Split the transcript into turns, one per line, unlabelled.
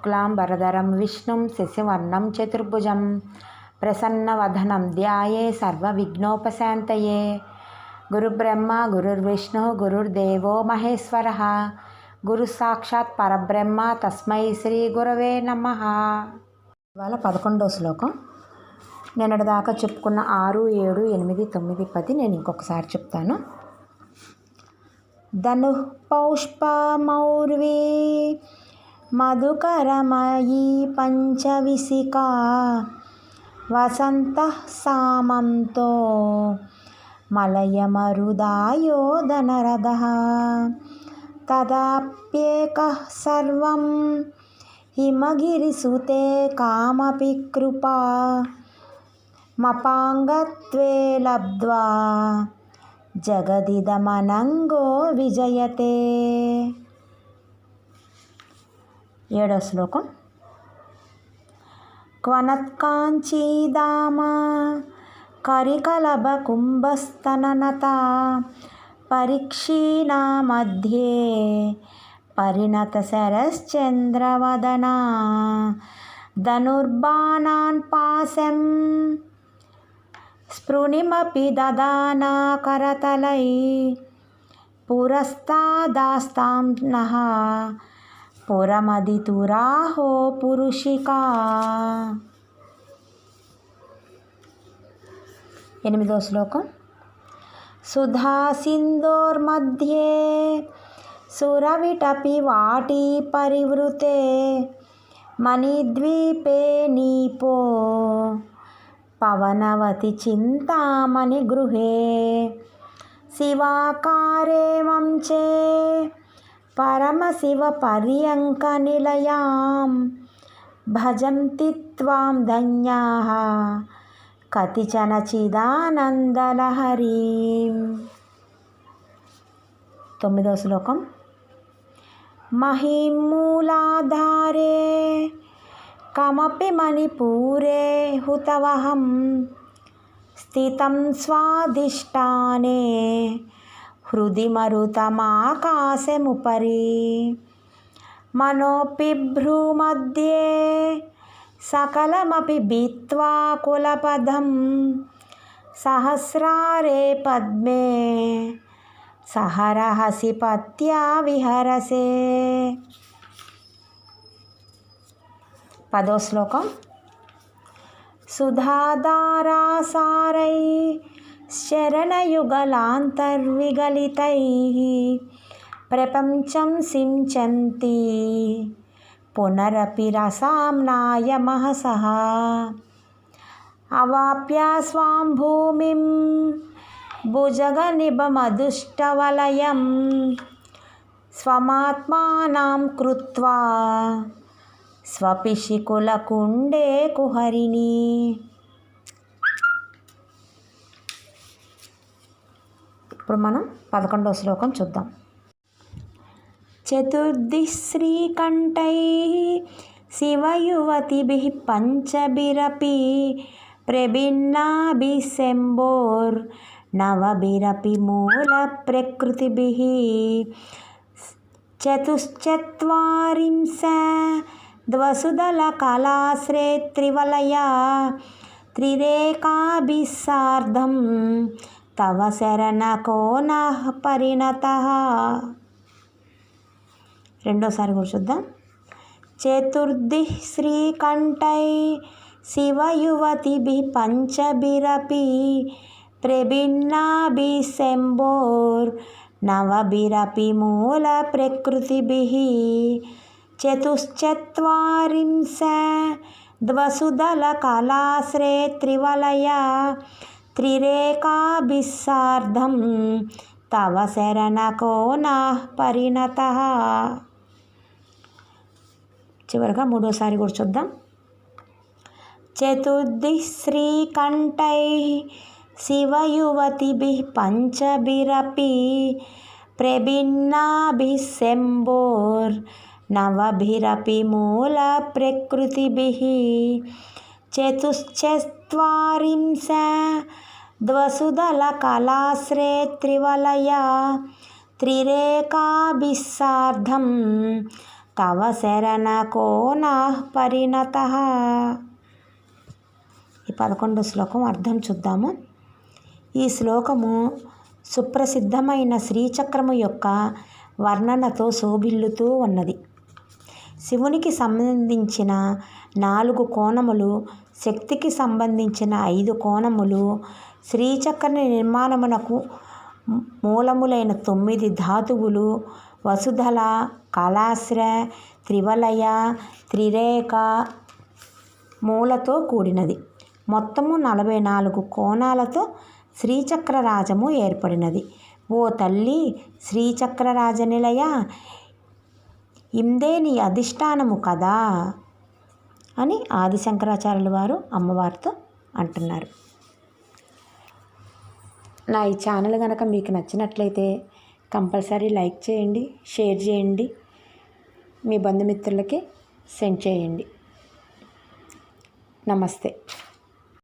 शुक्लाम्बरधरं विष्णुं शशिवर्णं चतुर्भुजं प्रसन्नवदनं ध्याये सर्वविघ्नोपशान्तये गुरुब्रह्मा గురుర్దేవో गुरुर्देवो గురు గురుసాక్షాత్ పరబ్రహ్మ తస్మై శ్రీ గురవే నమ ఇవాళ పదకొండవ శ్లోకం నిన్నటి దాకా చెప్పుకున్న ఆరు ఏడు ఎనిమిది తొమ్మిది పది నేను ఇంకొకసారి చెప్తాను ధను పౌష్పమౌర్వీ మధుకరమయీ పంచవిసికా వసంతః సామంతో మలయమరుదాయోధనరథः తదాప్యేకः సర్వం హిమగిరిసుతే కామపి కృపా మపాంగత్వే లబ్ధ్వా జగదిదమనంగో విజయతే ఏడో శ్లోకం క్వనత్కాంచీదామ కరికలభ కుంభస్తననత పరీక్షీణా మధ్యే పరిణత శరశ్చంద్రవదనా ధనుర్బాణాన్ పాశం స్పృణిమపి దదానా కరతలై పురస్తాదాస్తాం నహ పురమదితురాహో పురుషికా ఎనిమిదో శ్లోకం సుధా సింధోర్మధ్యే సురవిటపి వాటి పరివృతే మణిద్వీపే నీపో పవనవతి చింతామణి గృహే శివాకారే వంచే परमशिवपर्यङ्कनिलयां भजन्ति वाम धन्या कतिचन चिदानन्दलहरीं तोमिदो श्लोक महीं मूलाधारे कमपि मणिपूरे हुतव स्थित स्वादिष्टाने హృది మరుతమాకాశముపరి మనోపిభ్రూమధ్యే సకలమపి బీత్వా కులపదం సహస్రారే పద్మే సహరహసి పత్యా విహరసే పదో శ్లోకం సుధాదారాసారై శరణయుగలాంతర్విగలితైः ప్రపంచం సించంతి పునరపి రసాంనాయ మహసः అవాప్య స్వాం భూమిం భుజగనిభమదుష్టవలయం స్వమాత్మానం కృత్వా స్వపిశికులకుండే కుహరిణీ ఇప్పుడు మనం పదకొండవ శ్లోకం చూద్దాం చతుర్థి శ్రీకంఠై శివయువతిభి పంచబిరపి ప్రభిన్నాభిశంబోర్ నవబిరపి మూల ప్రకృతిభి చతుశ్చత్వరింశ కళాశ్రేత్రివలయ త్రిరేకాభిసార్ధం తవ శరణకో నా పరిణత రెండోసారి కూడా చూద్దాం చతుర్ది శ్రీకంఠై బి పంచబిరపి ప్రభిన్నాభి శంభోర్ నవబిరపి మూల ప్రకృతిభి చతుశ్చత్వరింశ ద్వసుదల కళాశ్రే త్రివలయ త్రిరేకాభిస్సార్ధం తవ శరణకో నా పరిణత చివరిగా మూడోసారి కూడా చూద్దాం చతుర్ది శ్రీకంఠై శివయువతి పంచభిరపి ప్రభిన్నాభిశంభోర్ నవభిరపి మూల ప్రకృతిభి చతుశ్చత్వారింశ ద్వసుదలకళాశ్రేత్రివలయ త్రిరేకాభిः సార్ధం తవ శరణకో నా పరిణత ఈ పదకొండు శ్లోకం అర్థం చూద్దాము ఈ శ్లోకము సుప్రసిద్ధమైన శ్రీచక్రము యొక్క వర్ణనతో శోభిల్లుతూ ఉన్నది శివునికి సంబంధించిన నాలుగు కోణములు శక్తికి సంబంధించిన ఐదు కోణములు శ్రీచక్ర నిర్మాణమునకు మూలములైన తొమ్మిది ధాతువులు వసుధల కళాశ్ర త్రివలయ త్రిరేఖ మూలతో కూడినది మొత్తము నలభై నాలుగు కోణాలతో శ్రీచక్రరాజము ఏర్పడినది ఓ తల్లి శ్రీచక్రరాజనిలయ ఇందే నీ అధిష్టానము కదా అని ఆది శంకరాచార్యుల వారు అమ్మవారితో అంటున్నారు నా ఈ ఛానల్ కనుక మీకు నచ్చినట్లయితే కంపల్సరీ లైక్ చేయండి షేర్ చేయండి మీ బంధుమిత్రులకి సెండ్ చేయండి నమస్తే